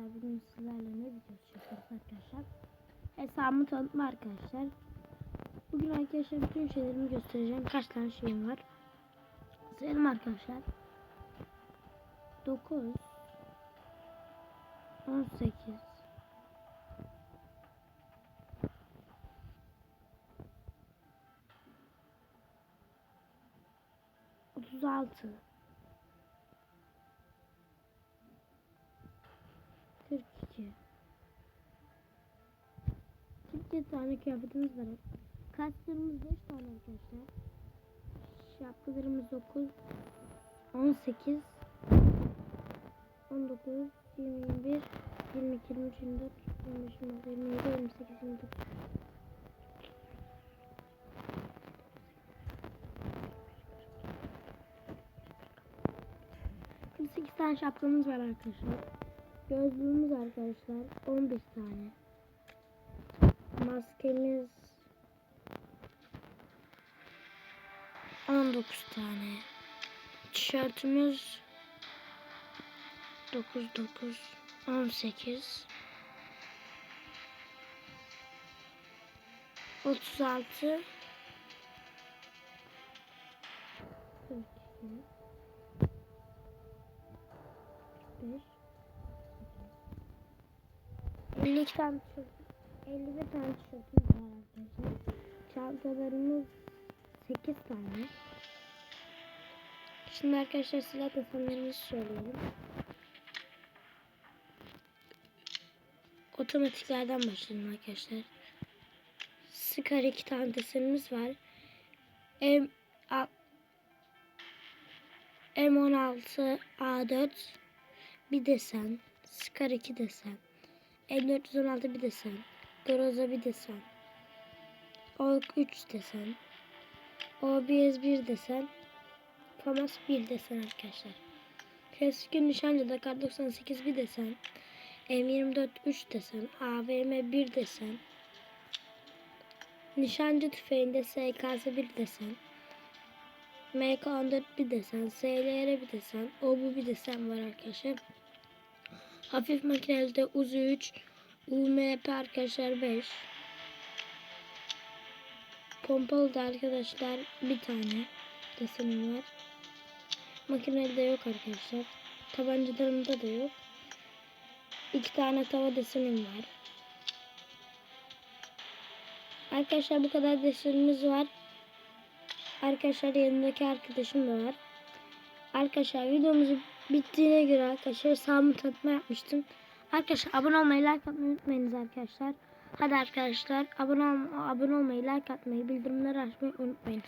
arkadaşlar bugün sizlerle ne videosu çekiyoruz arkadaşlar. Hesabımı tanıtma arkadaşlar. Bugün arkadaşlar bütün şeylerimi göstereceğim. Kaç tane şeyim var. Sayalım arkadaşlar. 9 18 36 42 47 tane kıyafetimiz var. Kaslarımız 5 tane arkadaşlar. Şapkalarımız 9 18 19 20 21 22 23 24 25 26 27 28 29 48 tane şapkamız var arkadaşlar. Gözlüğümüz arkadaşlar 11 tane. Maskemiz 19 tane. Tişörtümüz 9 9 18 36 42 52 tane tişört 51 tane tişörtümüz var arkadaşlar. Çantalarımız 8 tane. Şimdi arkadaşlar silah tasarımlarımızı söyleyelim. Otomatiklerden başlayalım arkadaşlar. Scar 2 tane tasarımımız var. M A- M16 A4 bir desen. Scar 2 desen. M416 bir desen. Groza bir desen. Ork 3 desen. OBS 1 desen. Famas 1 desen arkadaşlar. Keskin nişancıda kar 98 bir desen. M24 3 desen. AVM 1 desen. Nişancı tüfeğinde SKS 1 desen. MK14 bir desen. SLR bir desen. OBU bir desen var arkadaşlar. Hafif makinede Uzi 3. UMP arkadaşlar 5. Pompalı da arkadaşlar bir tane desenim var. Makinede yok arkadaşlar. Tabancalarımda da yok. İki tane tava desenim var. Arkadaşlar bu kadar desenimiz var. Arkadaşlar yanındaki arkadaşım da var. Arkadaşlar videomuzu bittiğine göre arkadaşlar sağımı tanıtma yapmıştım. Arkadaşlar abone olmayı like atmayı unutmayınız arkadaşlar. Hadi arkadaşlar abone, ol abone olmayı like atmayı bildirimleri açmayı unutmayınız.